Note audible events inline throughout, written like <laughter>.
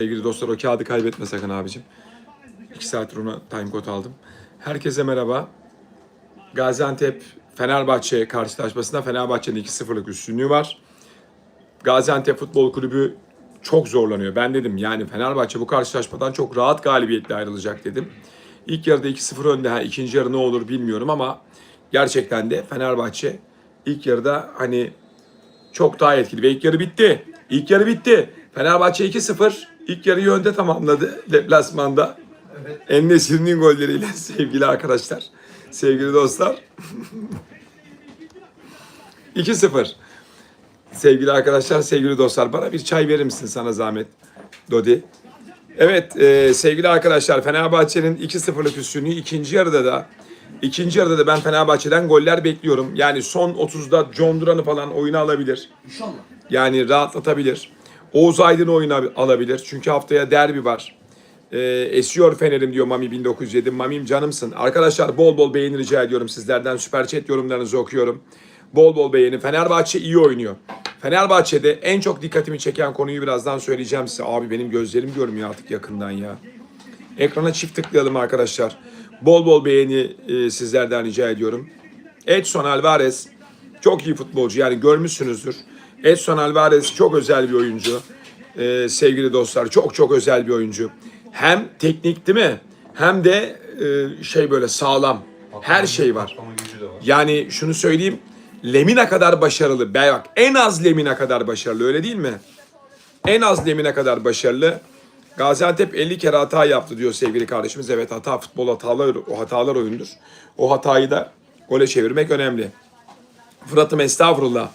Sevgili dostlar o kağıdı kaybetme sakın abicim. 2 saattir ona time code aldım. Herkese merhaba. Gaziantep Fenerbahçe karşılaşmasında Fenerbahçe'nin 2-0'lık üstünlüğü var. Gaziantep Futbol Kulübü çok zorlanıyor. Ben dedim yani Fenerbahçe bu karşılaşmadan çok rahat galibiyetle ayrılacak dedim. İlk yarıda 2-0 önde. Ha, ikinci yarı ne olur bilmiyorum ama gerçekten de Fenerbahçe ilk yarıda hani çok daha etkili. Ve ilk yarı bitti. İlk yarı bitti. Fenerbahçe 2-0 ilk yarıyı önde tamamladı deplasmanda. En-Nesyri'nin golleriyle <laughs> sevgili arkadaşlar, sevgili dostlar. <laughs> 2-0. Sevgili arkadaşlar, sevgili dostlar bana bir çay verir misin sana zahmet Dodi? Evet e, sevgili arkadaşlar Fenerbahçe'nin 2-0'lık üstünlüğü ikinci yarıda da ikinci yarıda da ben Fenerbahçe'den goller bekliyorum. Yani son 30'da John Duran'ı falan oyuna alabilir. İnşallah. Yani rahatlatabilir. Oğuz Aydın oyuna alabilir. Çünkü haftaya derbi var. Ee, esiyor Fener'im diyor Mami 1907. Mamim canımsın. Arkadaşlar bol bol beğeni rica ediyorum sizlerden. Süper chat yorumlarınızı okuyorum. Bol bol beğeni. Fenerbahçe iyi oynuyor. Fenerbahçe'de en çok dikkatimi çeken konuyu birazdan söyleyeceğim size. Abi benim gözlerim görmüyor artık yakından ya. Ekrana çift tıklayalım arkadaşlar. Bol bol beğeni e, sizlerden rica ediyorum. Edson Alvarez çok iyi futbolcu yani görmüşsünüzdür. Edson Alvarez çok özel bir oyuncu. E, sevgili dostlar çok çok özel bir oyuncu. Hem teknik değil mi? Hem de e, şey böyle sağlam. Her şey var. Yani şunu söyleyeyim. Lemina kadar başarılı. Bak en az Lemina kadar başarılı öyle değil mi? En az Lemina kadar başarılı. Gaziantep 50 kere hata yaptı diyor sevgili kardeşimiz. Evet hata futbol hatalar o hatalar oyundur. O hatayı da gole çevirmek önemli. Fırat'ım estağfurullah.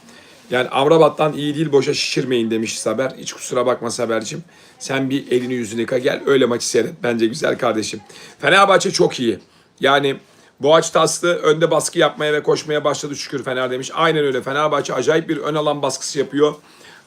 Yani Amrabat'tan iyi değil boşa şişirmeyin demiş Saber. Hiç kusura bakma Saber'cim. Sen bir elini yüzünü yıka gel öyle maçı seyret. Bence güzel kardeşim. Fenerbahçe çok iyi. Yani Boğaç Taslı önde baskı yapmaya ve koşmaya başladı şükür Fener demiş. Aynen öyle. Fenerbahçe acayip bir ön alan baskısı yapıyor.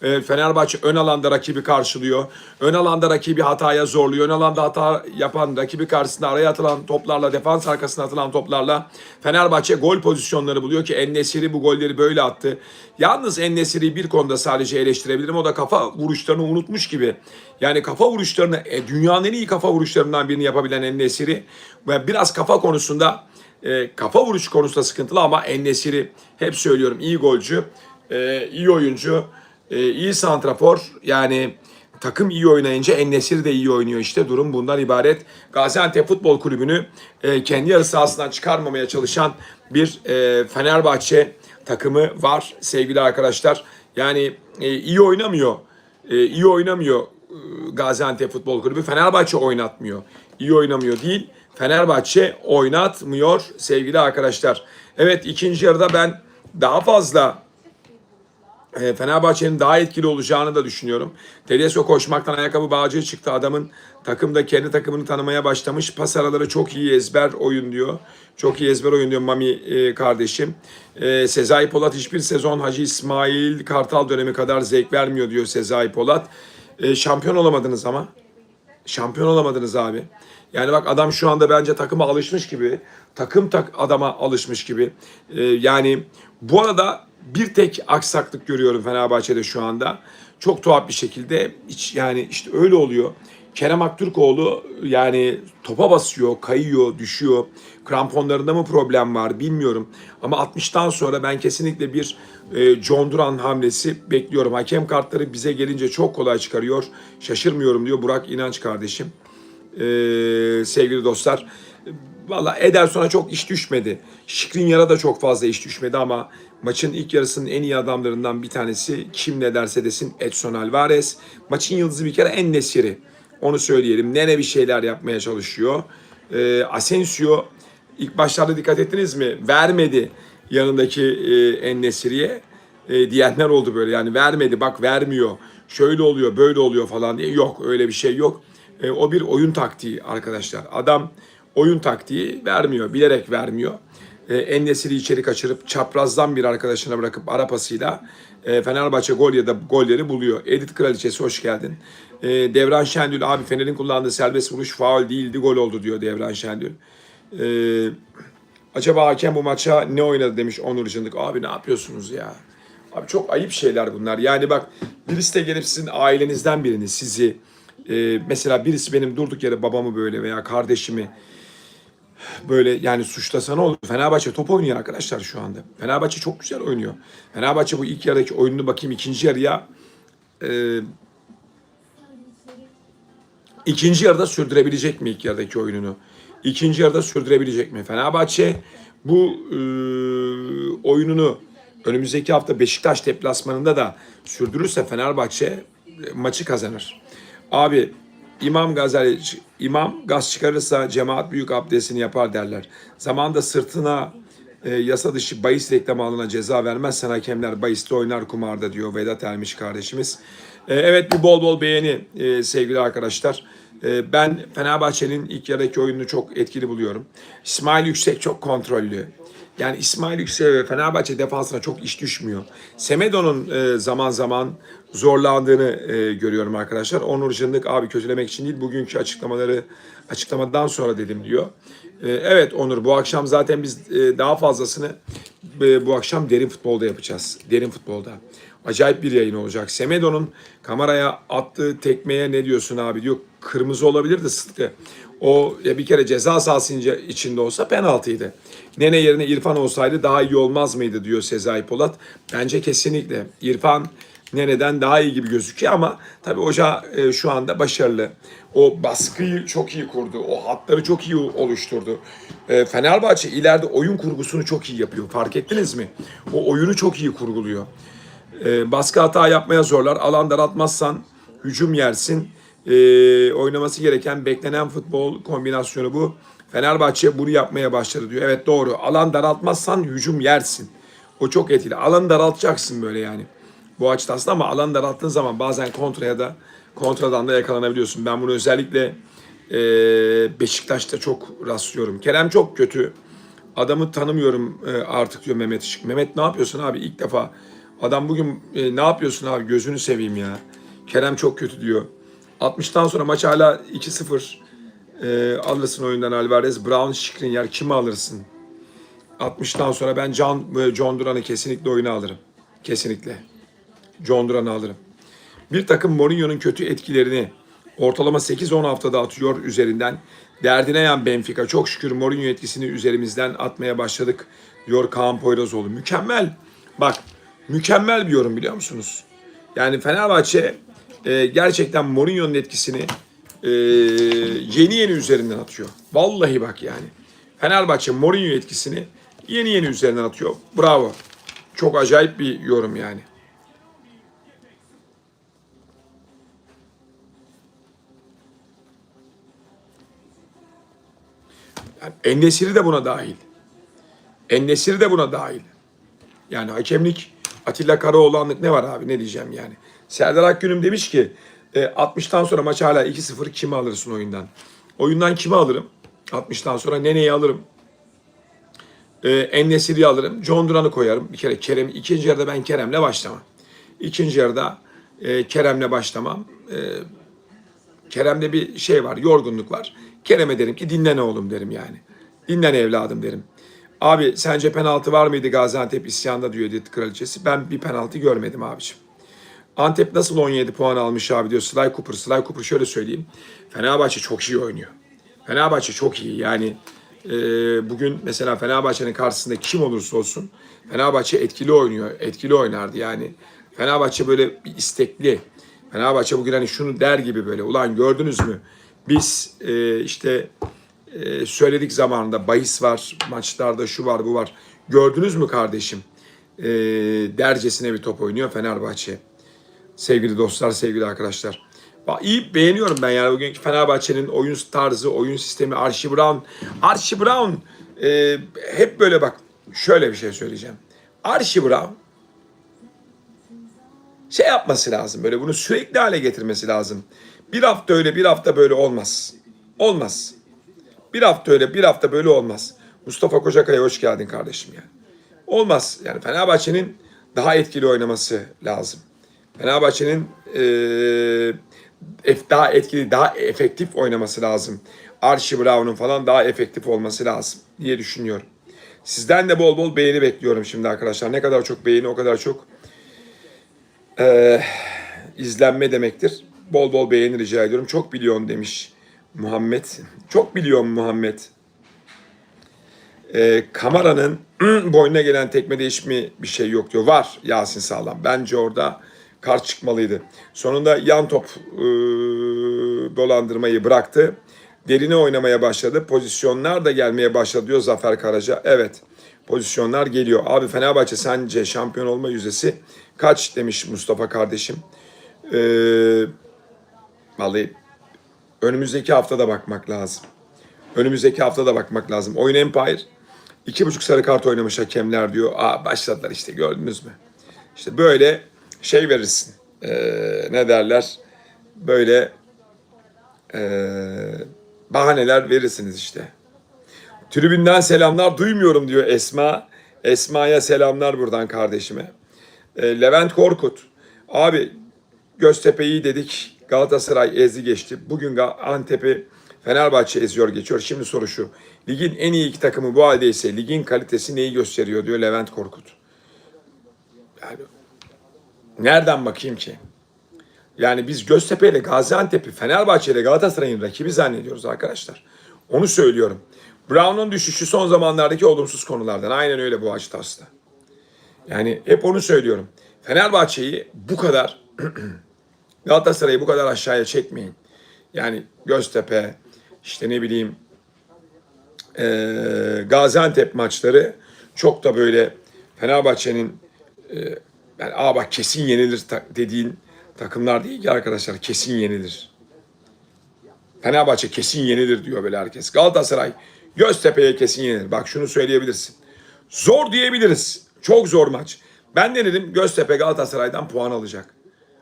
Ee, Fenerbahçe ön alanda rakibi karşılıyor. Ön alanda rakibi hataya zorluyor. Ön alanda hata yapan rakibi karşısında araya atılan toplarla, defans arkasına atılan toplarla Fenerbahçe gol pozisyonları buluyor ki En-Nesyri bu golleri böyle attı. Yalnız En-Nesyri'yi bir konuda sadece eleştirebilirim. O da kafa vuruşlarını unutmuş gibi. Yani kafa vuruşlarını, e, dünyanın en iyi kafa vuruşlarından birini yapabilen En-Nesyri ve biraz kafa konusunda e, kafa vuruş konusunda sıkıntılı ama En-Nesyri hep söylüyorum iyi golcü, e, iyi oyuncu. Ee, iyi santrafor yani takım iyi oynayınca Ennesir de iyi oynuyor işte durum bundan ibaret. Gaziantep Futbol Kulübü'nü e, kendi yarı sahasından çıkarmamaya çalışan bir e, Fenerbahçe takımı var sevgili arkadaşlar. Yani e, iyi oynamıyor. E, iyi oynamıyor e, Gaziantep Futbol Kulübü. Fenerbahçe oynatmıyor. İyi oynamıyor değil. Fenerbahçe oynatmıyor sevgili arkadaşlar. Evet ikinci yarıda ben daha fazla e, Fenerbahçe'nin daha etkili olacağını da düşünüyorum. Tedesco koşmaktan ayakkabı bağcığı çıktı. Adamın takımda kendi takımını tanımaya başlamış. Pas araları çok iyi ezber oyun diyor. Çok iyi ezber oyun diyor Mami e, kardeşim. E, Sezai Polat hiçbir sezon Hacı İsmail Kartal dönemi kadar zevk vermiyor diyor Sezai Polat. E, şampiyon olamadınız ama. Şampiyon olamadınız abi. Yani bak adam şu anda bence takıma alışmış gibi. Takım tak adama alışmış gibi. Yani bu arada bir tek aksaklık görüyorum Fenerbahçe'de şu anda. Çok tuhaf bir şekilde hiç yani işte öyle oluyor. Kerem Aktürkoğlu yani topa basıyor, kayıyor, düşüyor. Kramponlarında mı problem var bilmiyorum. Ama 60'tan sonra ben kesinlikle bir e, John Duran hamlesi bekliyorum. Hakem kartları bize gelince çok kolay çıkarıyor. Şaşırmıyorum diyor Burak İnanç kardeşim. Ee, sevgili dostlar. Valla Ederson'a çok iş düşmedi. Şikrinyar'a da çok fazla iş düşmedi ama maçın ilk yarısının en iyi adamlarından bir tanesi kim ne derse desin Edson Alvarez. Maçın yıldızı bir kere en nesiri. Onu söyleyelim. Nene bir şeyler yapmaya çalışıyor. Ee, Asensio ilk başlarda dikkat ettiniz mi? Vermedi yanındaki e, en nesiriye e, diyenler oldu böyle. Yani vermedi bak vermiyor. Şöyle oluyor böyle oluyor falan diye. Yok öyle bir şey yok. E, o bir oyun taktiği arkadaşlar. Adam oyun taktiği vermiyor. Bilerek vermiyor. E, Ennesiri içeri kaçırıp çaprazdan bir arkadaşına bırakıp arapasıyla e, Fenerbahçe gol ya da golleri buluyor. Edit Kraliçesi hoş geldin. E, Devran Şendül abi Fener'in kullandığı serbest vuruş faul değildi gol oldu diyor Devran Şendül. E, acaba hakem bu maça ne oynadı demiş Onur Cındık. Abi ne yapıyorsunuz ya? Abi çok ayıp şeyler bunlar. Yani bak birisi de gelip sizin ailenizden birini sizi e, mesela birisi benim durduk yere babamı böyle veya kardeşimi böyle yani suçlasa ne olur? Fenerbahçe top oynuyor arkadaşlar şu anda. Fenerbahçe çok güzel oynuyor. Fenerbahçe bu ilk yarıdaki oyununu bakayım ikinci yarıya e, ikinci yarıda sürdürebilecek mi ilk yarıdaki oyununu? İkinci yarıda sürdürebilecek mi? Fenerbahçe bu e, oyununu önümüzdeki hafta Beşiktaş deplasmanında da sürdürürse Fenerbahçe e, maçı kazanır. Abi İmam Gazali, imam gaz çıkarırsa cemaat büyük abdestini yapar derler. Zamanında sırtına e, yasa dışı bahis reklamı alına ceza vermezsen hakemler bahiste oynar kumarda diyor Vedat Ermiş kardeşimiz. E, evet bir bol bol beğeni e, sevgili arkadaşlar. E, ben Fenerbahçe'nin ilk yarıdaki oyununu çok etkili buluyorum. İsmail Yüksek çok kontrollü. Yani İsmail Yüksek ve Fenerbahçe defansına çok iş düşmüyor. Semedo'nun e, zaman zaman zorlandığını e, görüyorum arkadaşlar. Onur Cındık abi kötülemek için değil bugünkü açıklamaları açıklamadan sonra dedim diyor. E, evet Onur bu akşam zaten biz e, daha fazlasını e, bu akşam derin futbolda yapacağız. Derin futbolda. Acayip bir yayın olacak. Semedo'nun kameraya attığı tekmeye ne diyorsun abi diyor. Kırmızı olabilirdi Sıtkı. O ya bir kere ceza sahası içinde olsa penaltıydı. Nene yerine İrfan olsaydı daha iyi olmaz mıydı diyor Sezai Polat. Bence kesinlikle. İrfan Nene'den daha iyi gibi gözüküyor ama tabii hoca e, şu anda başarılı. O baskıyı çok iyi kurdu. O hatları çok iyi oluşturdu. E, Fenerbahçe ileride oyun kurgusunu çok iyi yapıyor. Fark ettiniz mi? O oyunu çok iyi kurguluyor. E, baskı hata yapmaya zorlar. Alan daraltmazsan hücum yersin. E, oynaması gereken beklenen futbol kombinasyonu bu. Fenerbahçe bunu yapmaya başladı diyor. Evet doğru. Alan daraltmazsan hücum yersin. O çok etkili. Alanı daraltacaksın böyle yani. Bu açıdan aslında ama alan daralttığın zaman bazen kontraya da kontradan da yakalanabiliyorsun. Ben bunu özellikle e, Beşiktaş'ta çok rastlıyorum. Kerem çok kötü. Adamı tanımıyorum e, artık diyor Mehmet Işık. Mehmet ne yapıyorsun abi ilk defa? Adam bugün e, ne yapıyorsun abi gözünü seveyim ya. Kerem çok kötü diyor. 60'tan sonra maç hala 2-0 e, alırsın oyundan Alvarez. Brown, Skriniar kimi alırsın? 60'tan sonra ben John, e, John Duran'ı kesinlikle oyuna alırım. Kesinlikle. John Duran'ı alırım. Bir takım Mourinho'nun kötü etkilerini ortalama 8-10 haftada atıyor üzerinden. Derdine yan Benfica. Çok şükür Mourinho etkisini üzerimizden atmaya başladık diyor Kaan Poyrazoğlu. Mükemmel. Bak mükemmel bir yorum biliyor musunuz? Yani Fenerbahçe e, gerçekten Mourinho'nun etkisini e, yeni yeni üzerinden atıyor. Vallahi bak yani. Fenerbahçe Mourinho etkisini yeni yeni üzerinden atıyor. Bravo. Çok acayip bir yorum yani. Yani Ennesiri de buna dahil. Ennesiri de buna dahil. Yani hakemlik Atilla Karaoğlanlık ne var abi ne diyeceğim yani. Serdar Akgün'üm demiş ki e, 60'tan sonra maç hala 2-0 kimi alırsın oyundan? Oyundan kimi alırım? 60'tan sonra Nene'yi alırım. E, Ennesiri'yi alırım. John Duran'ı koyarım. Bir kere Kerem ikinci yarıda ben Kerem'le başlamam. İkinci yarıda e, Kerem'le başlamam. E, Kerem'de bir şey var, yorgunluk var. Kerem'e derim ki dinlen oğlum derim yani. Dinlen evladım derim. Abi sence penaltı var mıydı Gaziantep isyanda diyor Edith Kraliçesi. Ben bir penaltı görmedim abiciğim. Antep nasıl 17 puan almış abi diyor Sly Cooper. Sly Cooper şöyle söyleyeyim. Fenerbahçe çok iyi oynuyor. Fenerbahçe çok iyi yani. e, bugün mesela Fenerbahçe'nin karşısında kim olursa olsun Fenerbahçe etkili oynuyor. Etkili oynardı yani. Fenerbahçe böyle bir istekli. Fenerbahçe bugün hani şunu der gibi böyle. Ulan gördünüz mü? Biz e, işte e, söyledik zamanında bahis var, maçlarda şu var bu var. Gördünüz mü kardeşim? E, dercesine bir top oynuyor Fenerbahçe. Sevgili dostlar, sevgili arkadaşlar. İyi beğeniyorum ben yani bugünkü Fenerbahçe'nin oyun tarzı, oyun sistemi, Archie Brown. Archie Brown e, hep böyle bak şöyle bir şey söyleyeceğim. Archie Brown şey yapması lazım böyle bunu sürekli hale getirmesi lazım. Bir hafta öyle bir hafta böyle olmaz. Olmaz. Bir hafta öyle bir hafta böyle olmaz. Mustafa Kocakaya hoş geldin kardeşim yani. Olmaz. Yani Fenerbahçe'nin daha etkili oynaması lazım. Fenerbahçe'nin ef- daha etkili, daha efektif oynaması lazım. Archie Brown'un falan daha efektif olması lazım diye düşünüyorum. Sizden de bol bol beğeni bekliyorum şimdi arkadaşlar. Ne kadar çok beğeni o kadar çok eee, izlenme demektir. Bol bol beğeni rica ediyorum. Çok biliyorsun demiş Muhammed. Çok biliyorum Muhammed. Ee, kameranın <clears throat> boynuna gelen tekmede hiç mi bir şey yok diyor. Var Yasin Sağlam. Bence orada kar çıkmalıydı. Sonunda yan top e, dolandırmayı bıraktı. Derine oynamaya başladı. Pozisyonlar da gelmeye başladı diyor Zafer Karaca. Evet pozisyonlar geliyor. Abi Fenerbahçe sence şampiyon olma yüzdesi kaç demiş Mustafa kardeşim. Ee, vallahi önümüzdeki haftada bakmak lazım. Önümüzdeki haftada bakmak lazım. Oyun Empire iki buçuk sarı kart oynamış hakemler diyor. Aa başladılar işte gördünüz mü? İşte böyle şey verirsin. Ee, ne derler? Böyle ee, bahaneler verirsiniz işte. Tribünden selamlar duymuyorum diyor Esma. Esma'ya selamlar buradan kardeşime. Ee, Levent Korkut. Abi Göztepe'yi dedik. Galatasaray ezdi geçti. Bugün Antep'i Fenerbahçe eziyor geçiyor. Şimdi soru şu. Ligin en iyi iki takımı bu haldeyse ligin kalitesi neyi gösteriyor diyor Levent Korkut. Yani nereden bakayım ki? Yani biz Göztepe ile Gaziantep'i Fenerbahçe ile Galatasaray'ın rakibi zannediyoruz arkadaşlar. Onu söylüyorum. Brown'un düşüşü son zamanlardaki olumsuz konulardan. Aynen öyle bu Açtas'ta. Yani hep onu söylüyorum. Fenerbahçe'yi bu kadar <clears throat> Galatasaray'ı bu kadar aşağıya çekmeyin. Yani Göztepe, işte ne bileyim eee Gaziantep maçları çok da böyle Fenerbahçe'nin eee yani aa bak kesin yenilir ta- dediğin takımlar değil ki arkadaşlar kesin yenilir. Fenerbahçe kesin yenilir diyor böyle herkes. Galatasaray Göztepe'ye kesin yenilir. Bak şunu söyleyebilirsin. Zor diyebiliriz. Çok zor maç. Ben ne dedim? Göztepe Galatasaray'dan puan alacak.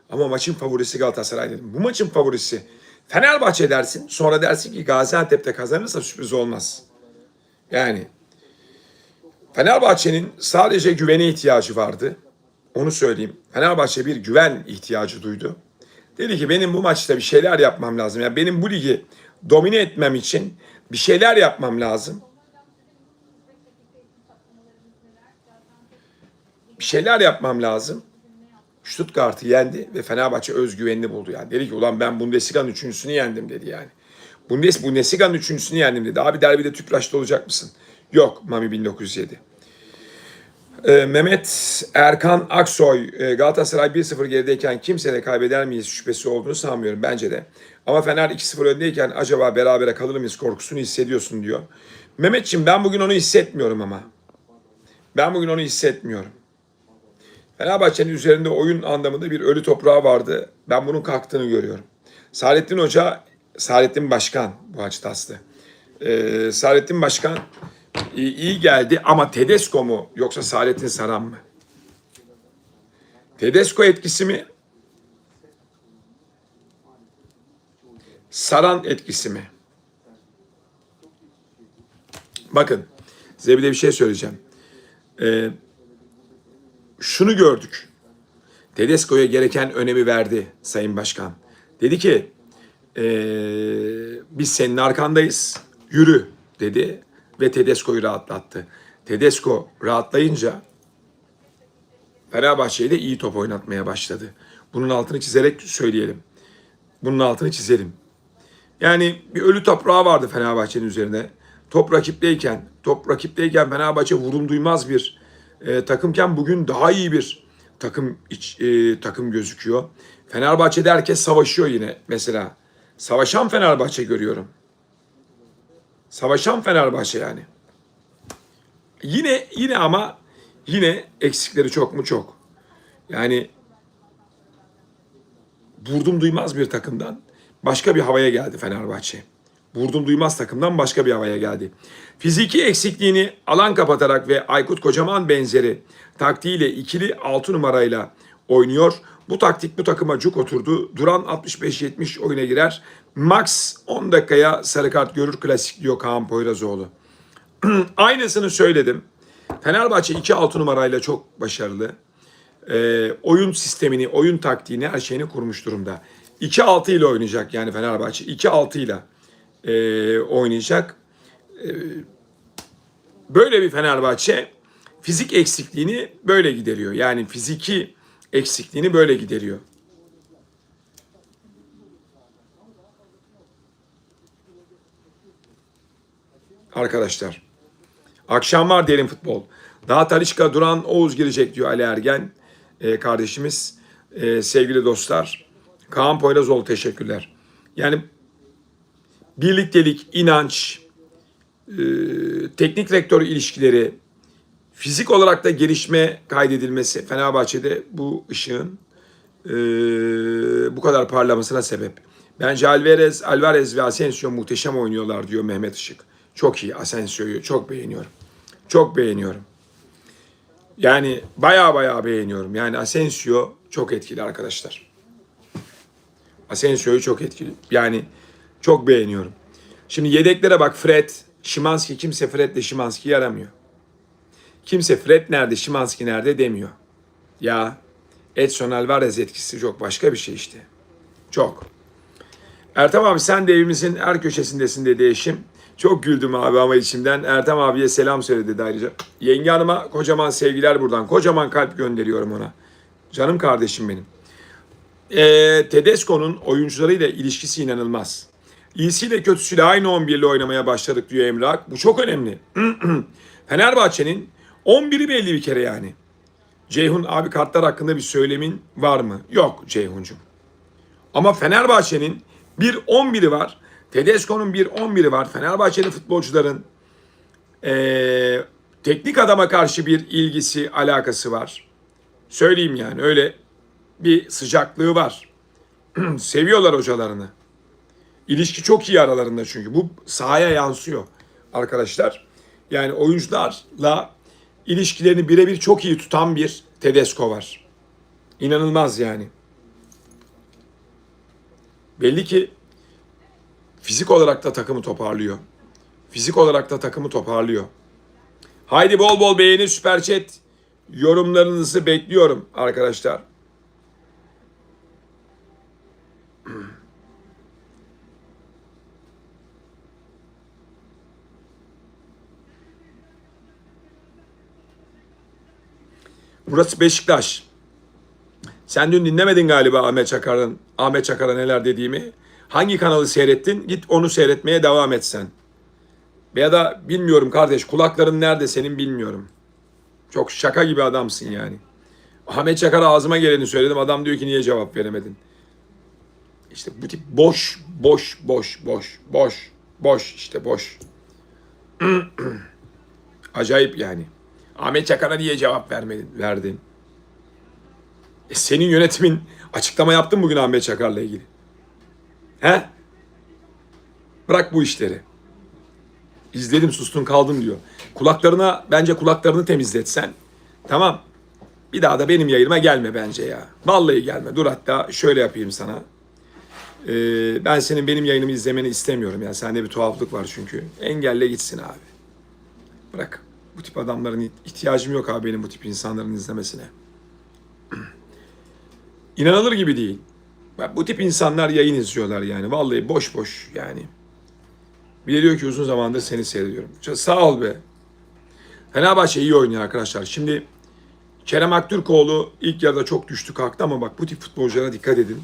Ama maçın favorisi Galatasaray dedim. Bu maçın favorisi Fenerbahçe dersin. Sonra dersin ki Gaziantep'te kazanırsa sürpriz olmaz. Yani Fenerbahçe'nin sadece güvene ihtiyacı vardı. Onu söyleyeyim. Fenerbahçe bir güven ihtiyacı duydu. Dedi ki benim bu maçta bir şeyler yapmam lazım. Yani benim bu ligi domine etmem için bir şeyler yapmam lazım. Bir şeyler yapmam lazım. Stuttgart'ı yendi ve Fenerbahçe özgüvenini buldu yani. Dedi ki ulan ben Bundesliga'nın üçüncüsünü yendim dedi yani. Bundes Bundesliga'nın üçüncüsünü yendim dedi. Abi derbide Tüpraş'ta olacak mısın? Yok Mami 1907. Ee, Mehmet Erkan Aksoy e, Galatasaray 1-0 gerideyken kimse de kaybeder miyiz şüphesi olduğunu sanmıyorum bence de. Ama Fener 2-0 öndeyken acaba berabere kalır mıyız korkusunu hissediyorsun diyor. Mehmetçim ben bugün onu hissetmiyorum ama. Ben bugün onu hissetmiyorum. Fenerbahçe'nin üzerinde oyun anlamında bir ölü toprağı vardı. Ben bunun kalktığını görüyorum. Saadettin Hoca, Saadettin Başkan bu açıda aslı. Ee, Saadettin Başkan iyi, iyi geldi ama Tedesco mu yoksa Saadettin Saran mı? Tedesco etkisi mi? Saran etkisi mi? Bakın size bir de bir şey söyleyeceğim. Ee, şunu gördük. Tedesco'ya gereken önemi verdi Sayın Başkan. Dedi ki eee, biz senin arkandayız yürü dedi ve Tedesco'yu rahatlattı. Tedesco rahatlayınca Fenerbahçe'yi de iyi top oynatmaya başladı. Bunun altını çizerek söyleyelim. Bunun altını çizelim. Yani bir ölü toprağı vardı Fenerbahçe'nin üzerine. Top rakipteyken, top rakipteyken Fenerbahçe vurum duymaz bir e, takımken bugün daha iyi bir takım iç, e, takım gözüküyor. Fenerbahçe'de herkes savaşıyor yine mesela. Savaşan Fenerbahçe görüyorum. Savaşan Fenerbahçe yani. Yine yine ama yine eksikleri çok mu çok. Yani vurdum duymaz bir takımdan başka bir havaya geldi Fenerbahçe. Vurdum duymaz takımdan başka bir havaya geldi. Fiziki eksikliğini alan kapatarak ve Aykut Kocaman benzeri taktiğiyle ikili 6 numarayla oynuyor. Bu taktik bu takıma cuk oturdu. Duran 65-70 oyuna girer. Max 10 dakikaya sarı kart görür klasik diyor Kaan Poyrazoğlu. <clears throat> Aynısını söyledim. Fenerbahçe 2-6 numarayla çok başarılı. Ee, oyun sistemini, oyun taktiğini, her şeyini kurmuş durumda. 2-6 ile oynayacak yani Fenerbahçe. 2-6 ile e, oynayacak. E, böyle bir Fenerbahçe fizik eksikliğini böyle gideriyor. Yani fiziki eksikliğini böyle gideriyor. Arkadaşlar. Akşam var derin futbol. Daha Talişka Duran Oğuz girecek diyor Ali Ergen e, kardeşimiz. E, sevgili dostlar. Kaan Poyrazoğlu teşekkürler. Yani birliktelik, inanç, e, teknik rektör ilişkileri, fizik olarak da gelişme kaydedilmesi Fenerbahçe'de bu ışığın e, bu kadar parlamasına sebep. Bence Alvarez, Alvarez ve Asensio muhteşem oynuyorlar diyor Mehmet Işık. Çok iyi Asensio'yu çok beğeniyorum. Çok beğeniyorum. Yani baya baya beğeniyorum. Yani Asensio çok etkili arkadaşlar. Asensio'yu çok etkili. Yani çok beğeniyorum. Şimdi yedeklere bak Fred, Şimanski kimse Fred'le Şimanski'yi aramıyor. Kimse Fred nerede, Şimanski nerede demiyor. Ya Edson Alvarez etkisi çok başka bir şey işte. Çok. Ertem abi sen de evimizin her köşesindesin dedi eşim. Çok güldüm abi ama içimden. Ertem abiye selam söyledi ayrıca. Yenge hanıma kocaman sevgiler buradan. Kocaman kalp gönderiyorum ona. Canım kardeşim benim. E, Tedesco'nun oyuncularıyla ilişkisi inanılmaz. İyisiyle kötüsüyle aynı 11 ile oynamaya başladık diyor Emre. Bu çok önemli. <clears throat> Fenerbahçe'nin 11'i belli bir kere yani. Ceyhun abi kartlar hakkında bir söylemin var mı? Yok Ceyhun'cum. Ama Fenerbahçe'nin bir 11'i var. Tedesco'nun bir 11'i var. Fenerbahçeli futbolcuların eee, teknik adama karşı bir ilgisi, alakası var. Söyleyeyim yani öyle bir sıcaklığı var. <clears throat> Seviyorlar hocalarını. İlişki çok iyi aralarında çünkü. Bu sahaya yansıyor arkadaşlar. Yani oyuncularla ilişkilerini birebir çok iyi tutan bir Tedesco var. İnanılmaz yani. Belli ki fizik olarak da takımı toparlıyor. Fizik olarak da takımı toparlıyor. Haydi bol bol beğeni, süper chat. Yorumlarınızı bekliyorum arkadaşlar. Burası Beşiktaş. Sen dün dinlemedin galiba Ahmet Çakar'ın Ahmet Çakar'a neler dediğimi. Hangi kanalı seyrettin? Git onu seyretmeye devam et sen. Ya da bilmiyorum kardeş kulakların nerede senin bilmiyorum. Çok şaka gibi adamsın yani. Ahmet Çakar'a ağzıma geleni söyledim. Adam diyor ki niye cevap veremedin? İşte bu tip boş, boş, boş, boş, boş, boş işte boş. <clears throat> Acayip yani. Ahmet Çakar'a niye cevap vermedin, verdin? E senin yönetimin açıklama yaptın bugün Ahmet Çakar'la ilgili. He? Bırak bu işleri. İzledim sustum kaldım diyor. Kulaklarına bence kulaklarını temizletsen. Tamam. Bir daha da benim yayınıma gelme bence ya. Vallahi gelme. Dur hatta şöyle yapayım sana. Ee, ben senin benim yayınımı izlemeni istemiyorum. Yani sende bir tuhaflık var çünkü. Engelle gitsin abi. Bırak. Bu tip adamların ihtiyacım yok abi benim bu tip insanların izlemesine. <clears throat> İnanılır gibi değil. Bu tip insanlar yayın izliyorlar yani. Vallahi boş boş yani. Bir diyor ki uzun zamandır seni seyrediyorum. Sağ ol be. Fenerbahçe iyi oynuyor arkadaşlar. Şimdi Kerem Aktürkoğlu ilk yarıda çok düştü kalktı ama bak bu tip futbolculara dikkat edin.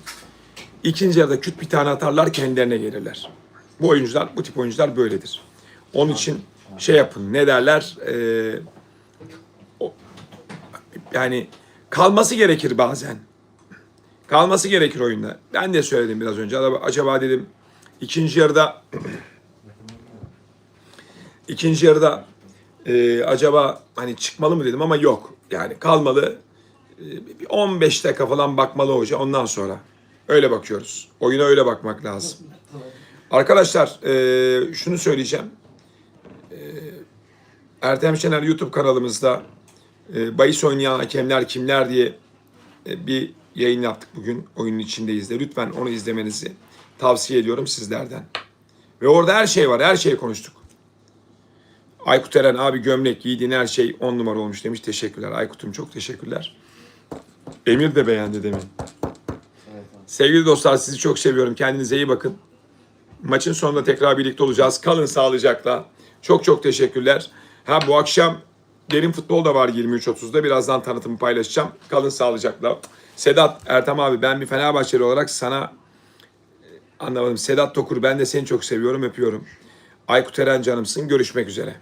İkinci yarıda küt bir tane atarlar kendilerine gelirler. Bu oyuncular, bu tip oyuncular böyledir. Onun için şey yapın ne derler eee, o- yani kalması gerekir bazen. Kalması gerekir oyunda. Ben de söyledim biraz önce. Acaba- dedim ikinci yarıda ikinci yarıda e, acaba hani çıkmalı mı dedim ama yok. Yani kalmalı. E, bir 15 dakika falan bakmalı hoca ondan sonra. Öyle bakıyoruz. Oyuna öyle bakmak lazım. Arkadaşlar e, şunu söyleyeceğim. E, Ertem Şener YouTube kanalımızda e, bahis oynayan hakemler kimler diye e, bir yayın yaptık bugün. Oyunun içindeyiz de. Lütfen onu izlemenizi tavsiye ediyorum sizlerden. Ve orada her şey var. Her şeyi konuştuk. Aykut Eren abi gömlek giydiğin her şey on numara olmuş demiş. Teşekkürler. Aykut'um çok teşekkürler. Emir de beğendi demin. Sevgili dostlar sizi çok seviyorum. Kendinize iyi bakın. Maçın sonunda tekrar birlikte olacağız. Kalın sağlıcakla. Çok çok teşekkürler. Ha bu akşam derin futbol da var 23.30'da. Birazdan tanıtımı paylaşacağım. Kalın sağlıcakla. Sedat Ertem abi ben bir Fenerbahçeli olarak sana e, anlamadım. Sedat Tokur ben de seni çok seviyorum öpüyorum. Aykut Eren canımsın. Görüşmek üzere.